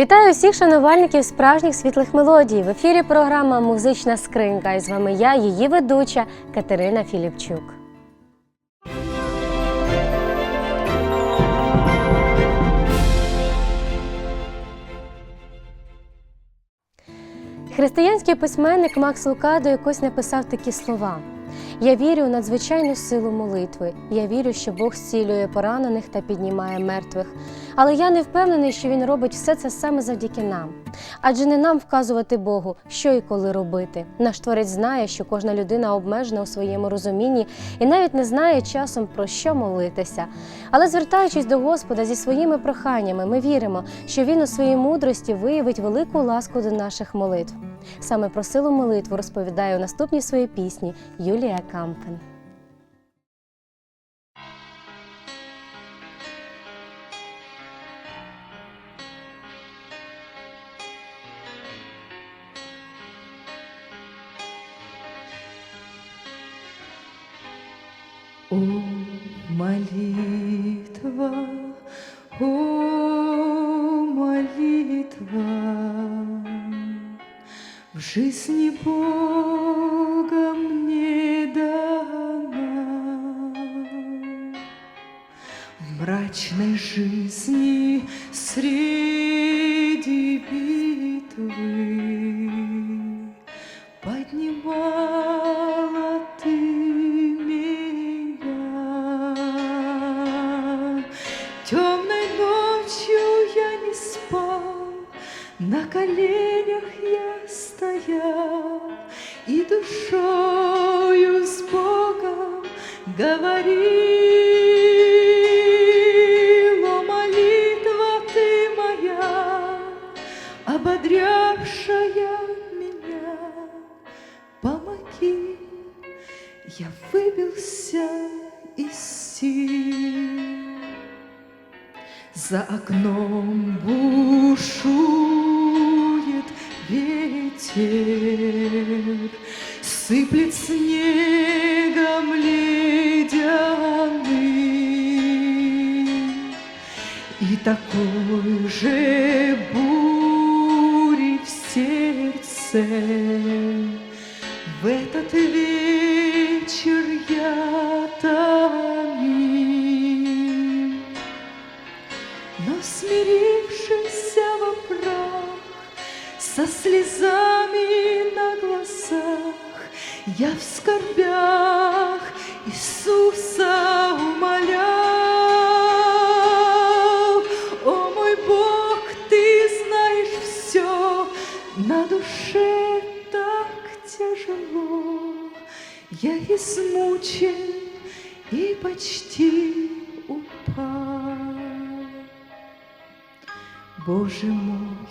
Вітаю всіх шанувальників справжніх світлих мелодій. В ефірі програма Музична скринька. І з вами я, її ведуча Катерина Філіпчук. Християнський письменник Макс Лукадо якось написав такі слова: Я вірю у надзвичайну силу молитви. Я вірю, що Бог зцілює поранених та піднімає мертвих. Але я не впевнений, що він робить все це саме завдяки нам. Адже не нам вказувати Богу, що і коли робити. Наш творець знає, що кожна людина обмежена у своєму розумінні і навіть не знає часом про що молитися. Але звертаючись до Господа зі своїми проханнями, ми віримо, що Він у своїй мудрості виявить велику ласку до наших молитв. Саме про силу молитву розповідає у наступній своїй пісні Юлія Кампен. О, молитва, о, молитва, в жизни Бога мне дана, в мрачной жизни среди выбился из сил. За окном бушует ветер, сыплет снегом ледяным. И такой же бури в сердце В этот вечер томим Но смирившийся во прах Со слезами на глазах Я в скорбях Иисуса умолял. О мой Бог, ты знаешь все На душе так тяжело Я измучен и почти упал Боже мой,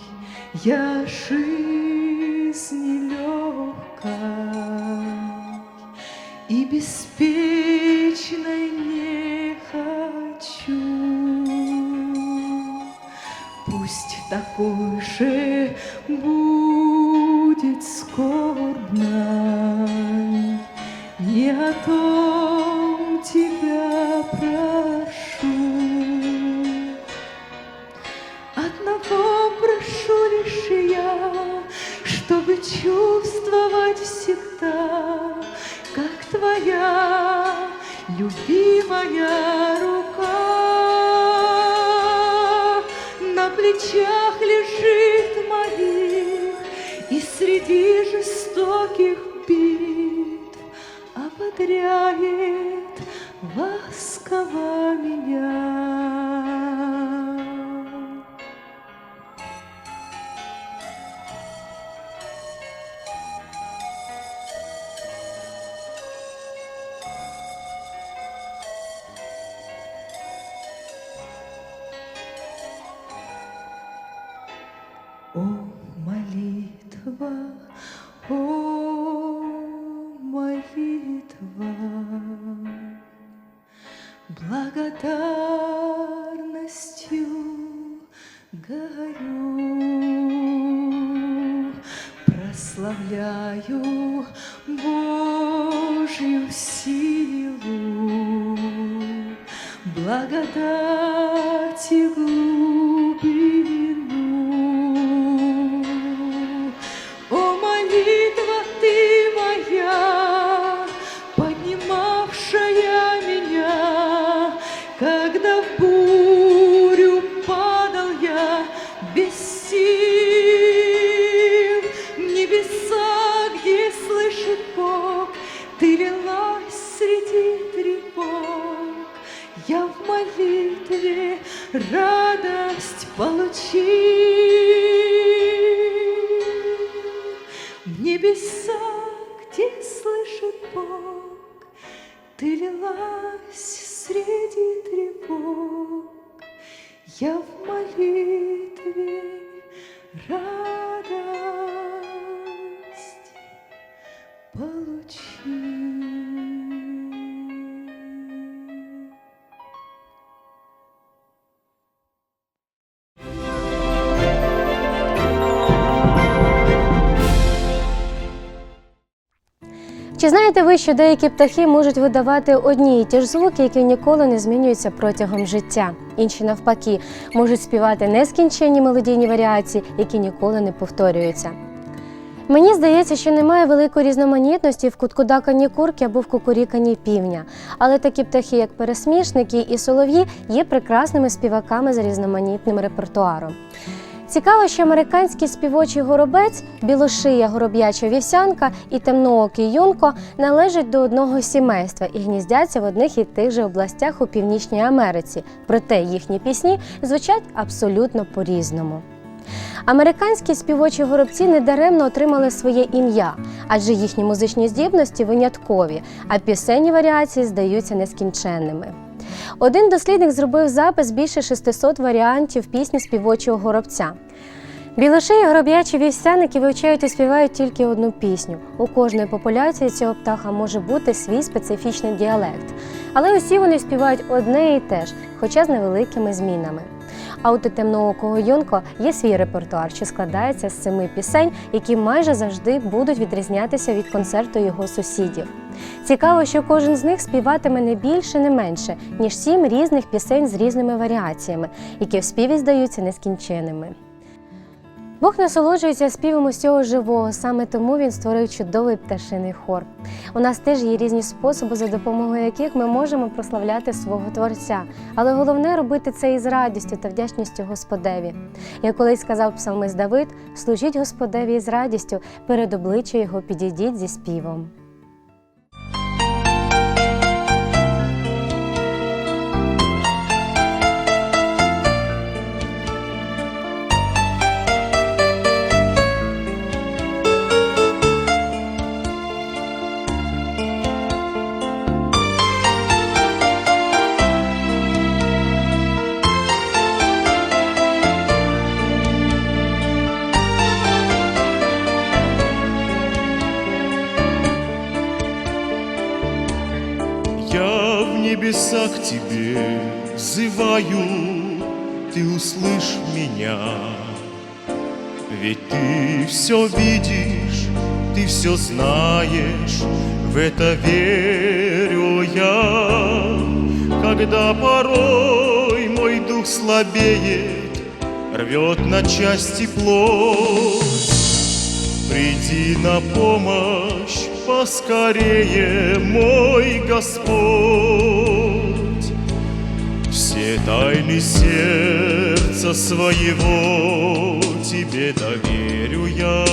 я жизни легкой и беспечной не хочу. Пусть такой же будет скорбной, не о том тебя прошу. Одного прошу лишь я, чтобы чувствовать всегда, как твоя любимая рука на плечах лежит моих и среди жестоких ободряет ласково меня. Благодарностью горю, прославляю Божью силу, благодать и глубину. Знаєте ви, що деякі птахи можуть видавати одні і ті ж звуки, які ніколи не змінюються протягом життя? Інші навпаки можуть співати нескінченні мелодійні варіації, які ніколи не повторюються. Мені здається, що немає великої різноманітності в куткудаканні курки або в кукуріканні півня, але такі птахи, як пересмішники і солов'ї, є прекрасними співаками з різноманітним репертуаром. Цікаво, що американський співочий горобець, білошия гороб'яча вівсянка і темноокий юнко належать до одного сімейства і гніздяться в одних і тих же областях у Північній Америці, проте їхні пісні звучать абсолютно по-різному. Американські співочі горобці недаремно отримали своє ім'я, адже їхні музичні здібності виняткові, а пісенні варіації здаються нескінченними. Один дослідник зробив запис більше 600 варіантів пісні співочого горобця. Білошиї гороб'ячі вівсяники вивчають і співають тільки одну пісню. У кожної популяції цього птаха може бути свій специфічний діалект. Але усі вони співають одне і те ж, хоча з невеликими змінами. А от у темноокого юнко є свій репертуар, що складається з семи пісень, які майже завжди будуть відрізнятися від концерту його сусідів. Цікаво, що кожен з них співатиме не більше, не менше, ніж сім різних пісень з різними варіаціями, які в співі здаються нескінченими. Бог насолоджується співом усього живого, саме тому він створив чудовий пташиний хор. У нас теж є різні способи, за допомогою яких ми можемо прославляти свого Творця, але головне робити це із радістю та вдячністю Господеві. Як колись сказав псалмист Давид, служіть Господеві із радістю, перед обличчя його підійдіть зі співом. Взываю, ты услышь меня. Ведь ты все видишь, ты все знаешь, в это верю я. Когда порой мой дух слабеет, рвет на части плоть, Приди на помощь поскорее, мой Господь. Все тайны сердца своего Тебе доверю я.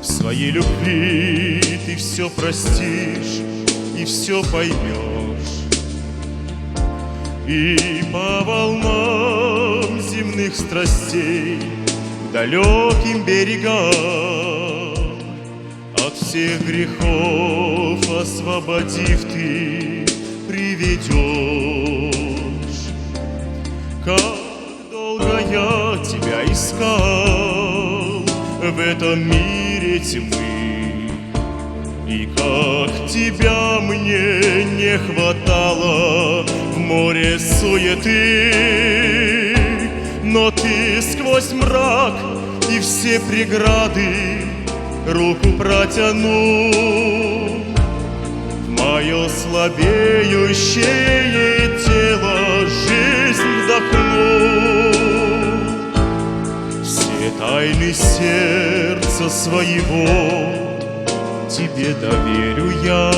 В своей любви ты все простишь и все поймешь. И по волнам земных страстей к далеким берегам От всех грехов освободив ты приведешь. Как долго я тебя искал в этом мире тьмы, и как тебя мне не хватало в море суеты, но ты сквозь мрак и все преграды руку протянул. Мое слабеющее тело жизнь вдохнул. Все тайны сердца своего тебе доверю я.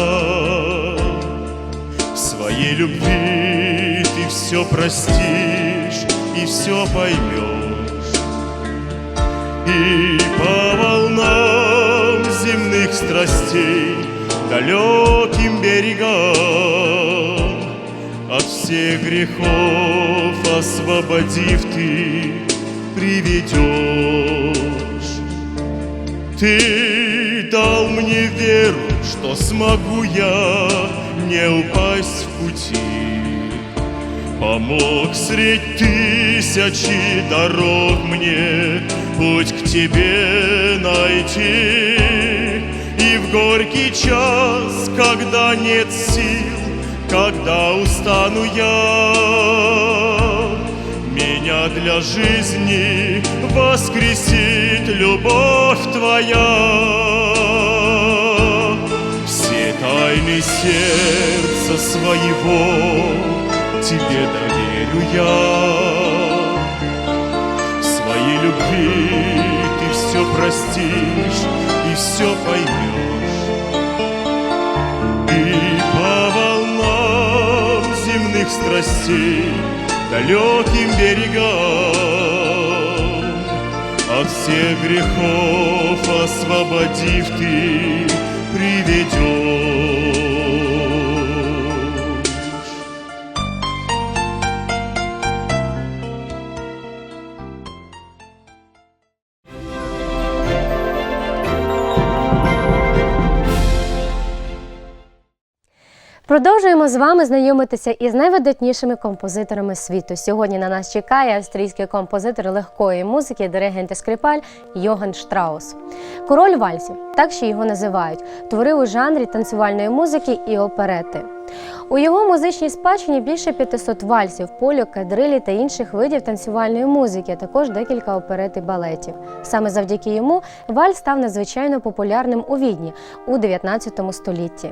В своей любви ты все простишь и все поймешь. И по волнам земных страстей далеким берегам от всех грехов освободив ты, приведешь. Ты дал мне веру, что смогу я не упасть в пути. Помог средь тысячи дорог мне путь к тебе найти. И в горький час, когда нет сил, когда устану я, меня для жизни воскресит любовь твоя. Все тайны сердца своего тебе доверю я. Своей любви ты все простишь все поймешь. И по волнам земных страстей далеким берегам от всех грехов освободив ты приведешь. Продовжуємо з вами знайомитися із найвидатнішими композиторами світу. Сьогодні на нас чекає австрійський композитор легкої музики, диригент і скрипаль Йоган Штраус. Король вальсів, так ще його називають, творив у жанрі танцювальної музики і оперети. У його музичній спадщині більше 500 вальсів, полю, кадрилі та інших видів танцювальної музики, а також декілька оперет і балетів. Саме завдяки йому вальс став надзвичайно популярним у Відні у 19 столітті.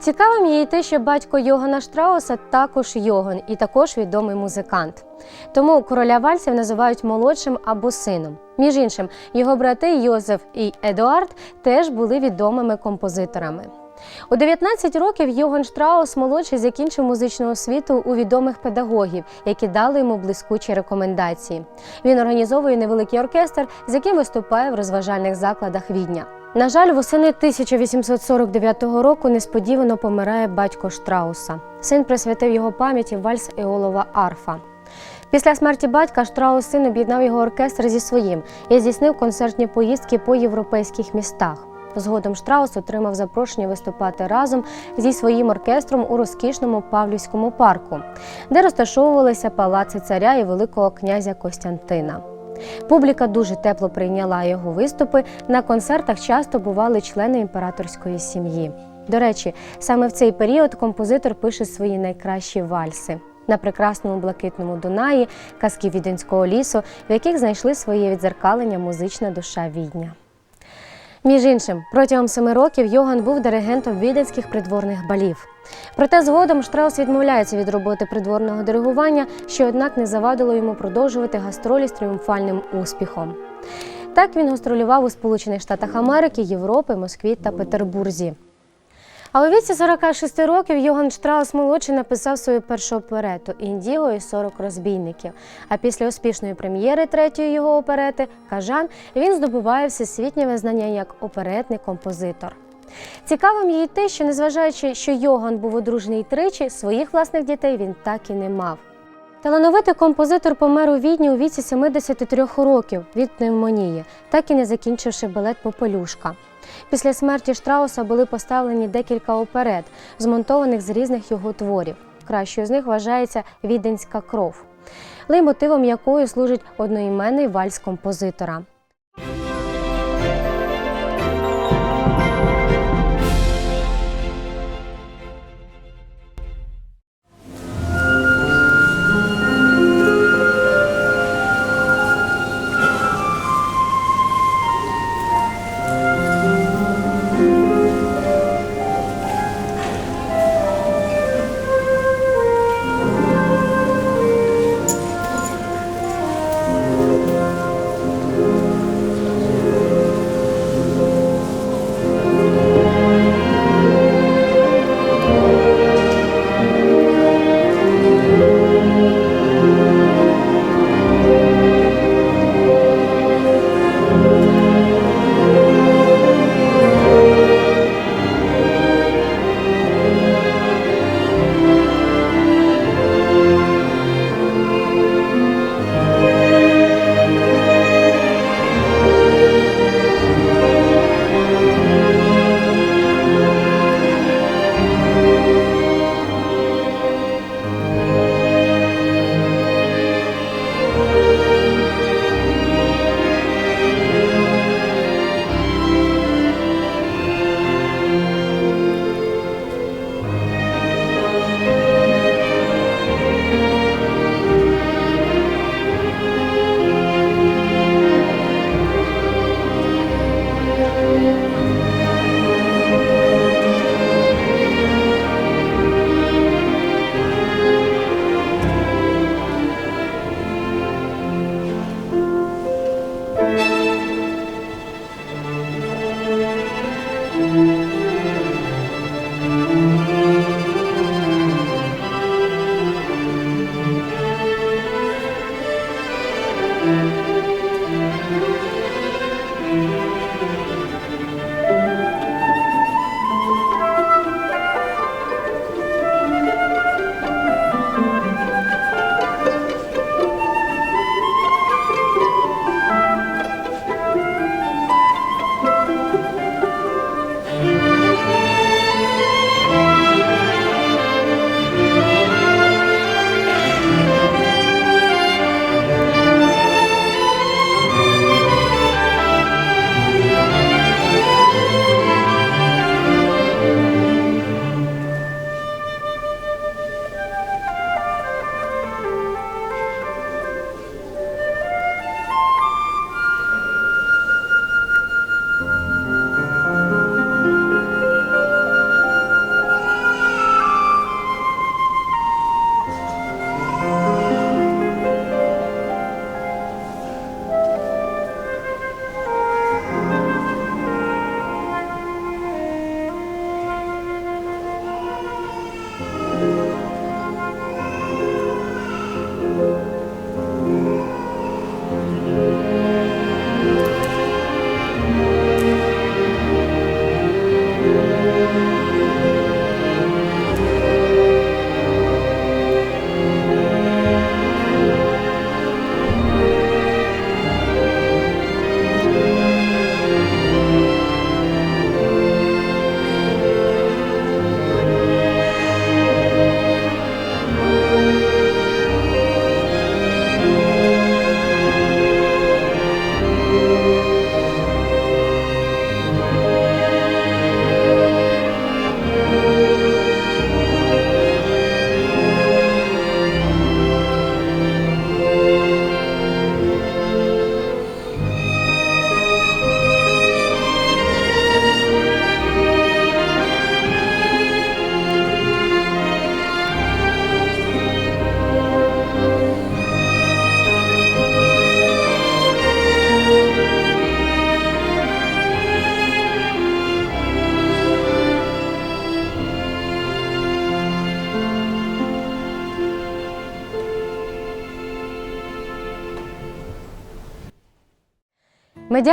Цікавим є і те, що батько Йогана Штрауса також Йоган і також відомий музикант. Тому короля вальсів називають молодшим або сином. Між іншим, його брати Йозеф і Едуард теж були відомими композиторами. У 19 років Йоган Штраус молодший закінчив музичну освіту у відомих педагогів, які дали йому блискучі рекомендації. Він організовує невеликий оркестр, з яким виступає в розважальних закладах Відня. На жаль, восени 1849 року несподівано помирає батько Штрауса. Син присвятив його пам'яті вальс Еолова арфа. Після смерті батька Штраус син об'єднав його оркестр зі своїм і здійснив концертні поїздки по європейських містах. Згодом Штраус отримав запрошення виступати разом зі своїм оркестром у розкішному Павлівському парку, де розташовувалися палаци царя і Великого князя Костянтина. Публіка дуже тепло прийняла його виступи. На концертах часто бували члени імператорської сім'ї. До речі, саме в цей період композитор пише свої найкращі вальси на прекрасному блакитному Дунаї, казки Віденського лісу, в яких знайшли своє відзеркалення музична душа відня. Між іншим, протягом семи років Йоган був диригентом віденських придворних балів. Проте згодом Штраус відмовляється від роботи придворного диригування, що однак не завадило йому продовжувати гастролі з тріумфальним успіхом. Так він гастролював у Сполучених Штатах Америки, Європи, Москві та Петербурзі. А у віці 46 років Йоган Штраус молодший написав свою першу оперету Індіго і 40 розбійників. А після успішної прем'єри третьої його оперети Кажан він здобуває всесвітнє визнання як оперетний композитор. Цікавим є те, що незважаючи, що Йоган був одружений тричі, своїх власних дітей він так і не мав. Талановитий композитор помер у Відні у віці 73 років від пневмонії, так і не закінчивши балет Попелюшка. Після смерті Штрауса були поставлені декілька оперет, змонтованих з різних його творів. Кращою з них вважається Віденська кров, леймотивом якої служить одноіменний вальс композитора.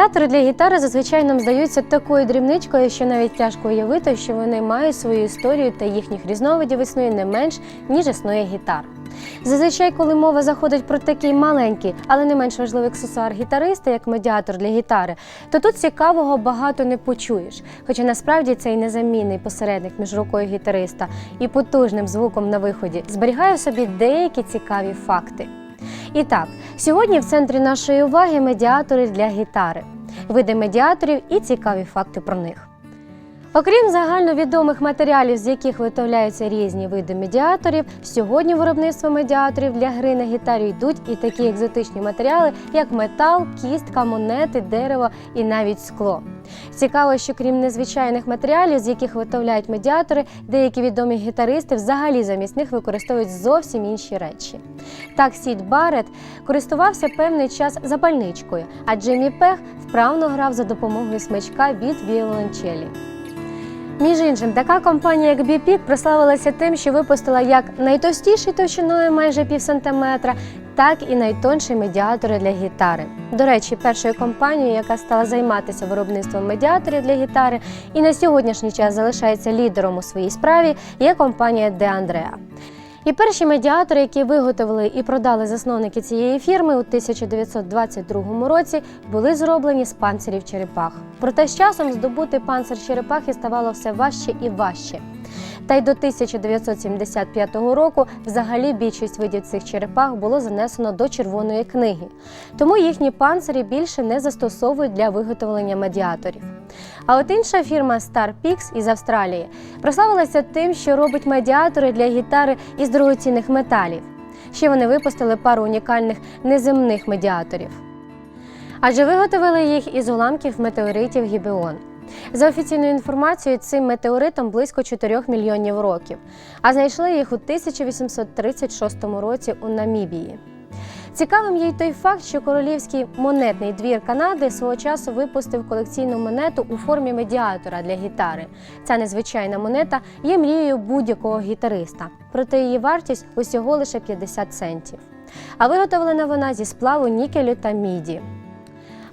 Медіатори для гітари зазвичай нам здаються такою дрібничкою, що навіть тяжко уявити, що вони мають свою історію та їхніх різновидів існує не менш, ніж існує гітар. Зазвичай, коли мова заходить про такий маленький, але не менш важливий аксесуар гітариста, як медіатор для гітари, то тут цікавого багато не почуєш. Хоча насправді цей незамінний посередник між рукою гітариста і потужним звуком на виході зберігає в собі деякі цікаві факти. І так, сьогодні в центрі нашої уваги медіатори для гітари, види медіаторів і цікаві факти про них. Окрім загальновідомих матеріалів, з яких виготовляються різні види медіаторів, сьогодні виробництво медіаторів для гри на гітарі йдуть і такі екзотичні матеріали, як метал, кістка, монети, дерево і навіть скло. Цікаво, що крім незвичайних матеріалів, з яких виготовляють медіатори, деякі відомі гітаристи взагалі замість них використовують зовсім інші речі. Так, Сід Барет користувався певний час запальничкою, а Джиммі Пех вправно грав за допомогою смичка від віолончелі. Між іншим, така компанія, як BPIC прославилася тим, що випустила як найтовстіший товщиною майже пів сантиметра, так і найтонші медіатори для гітари. До речі, першою компанією, яка стала займатися виробництвом медіаторів для гітари і на сьогоднішній час залишається лідером у своїй справі, є компанія De Andrea. І перші медіатори, які виготовили і продали засновники цієї фірми у 1922 році, були зроблені з панцирів черепах. Проте з часом здобути панцир черепахи ставало все важче і важче. Та й до 1975 року взагалі більшість видів цих черепах було занесено до червоної книги, тому їхні панцирі більше не застосовують для виготовлення медіаторів. А от інша фірма StarPix із Австралії прославилася тим, що робить медіатори для гітари із дорогоцінних металів. Ще вони випустили пару унікальних неземних медіаторів. Адже виготовили їх із уламків метеоритів Гібеон. За офіційною інформацією, цим метеоритам близько 4 мільйонів років, а знайшли їх у 1836 році у Намібії. Цікавим є й той факт, що королівський монетний двір Канади свого часу випустив колекційну монету у формі медіатора для гітари. Ця незвичайна монета є мрією будь-якого гітариста, проте її вартість усього лише 50 центів. А виготовлена вона зі сплаву нікелю та міді.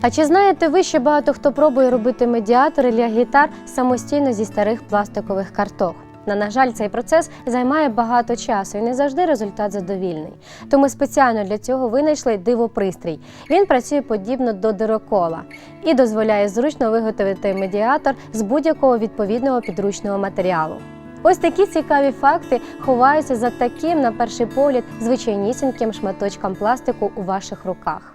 А чи знаєте ви, що багато хто пробує робити медіатори для гітар самостійно зі старих пластикових карток? На, на жаль, цей процес займає багато часу і не завжди результат задовільний. Тому спеціально для цього винайшли дивопристрій. Він працює подібно до дирокола і дозволяє зручно виготовити медіатор з будь-якого відповідного підручного матеріалу. Ось такі цікаві факти ховаються за таким, на перший погляд, звичайнісіньким шматочком пластику у ваших руках.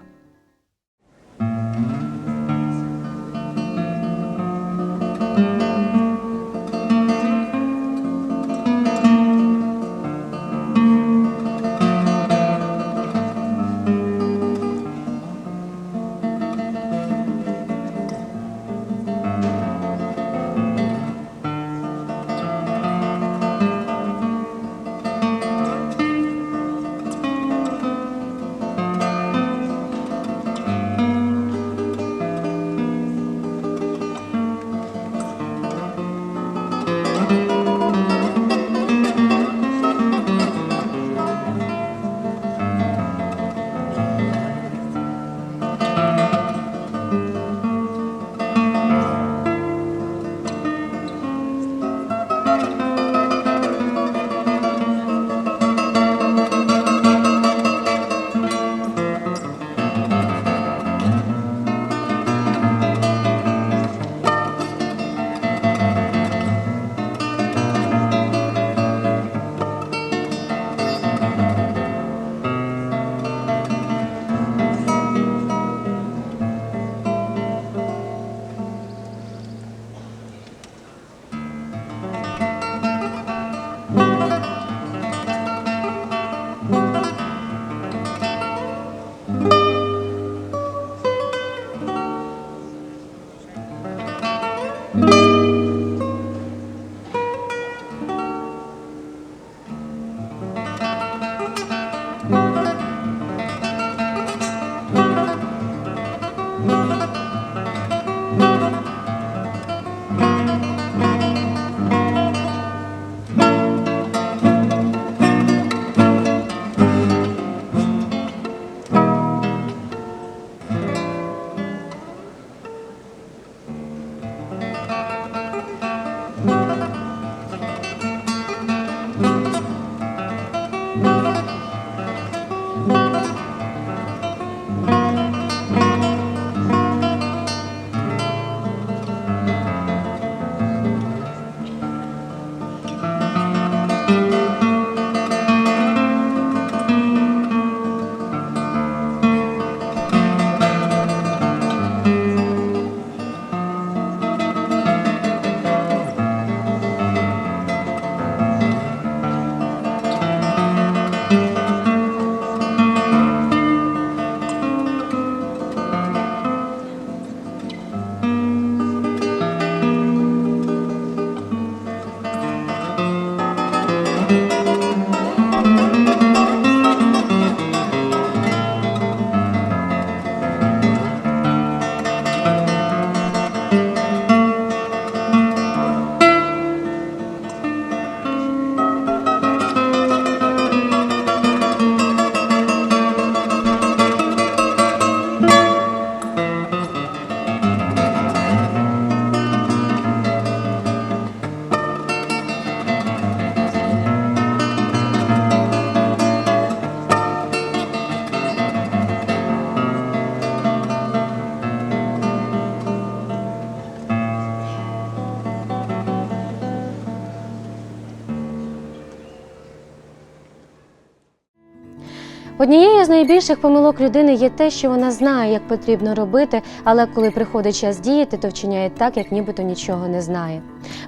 Однією з найбільших помилок людини є те, що вона знає, як потрібно робити, але коли приходить час діяти, то вчиняє так, як нібито нічого не знає.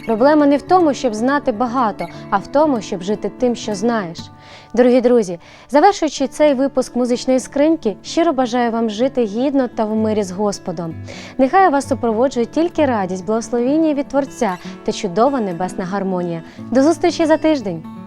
Проблема не в тому, щоб знати багато, а в тому, щоб жити тим, що знаєш. Дорогі друзі, завершуючи цей випуск музичної скриньки, щиро бажаю вам жити гідно та в мирі з Господом. Нехай вас супроводжує тільки радість, благословіння від Творця та чудова небесна гармонія. До зустрічі за тиждень!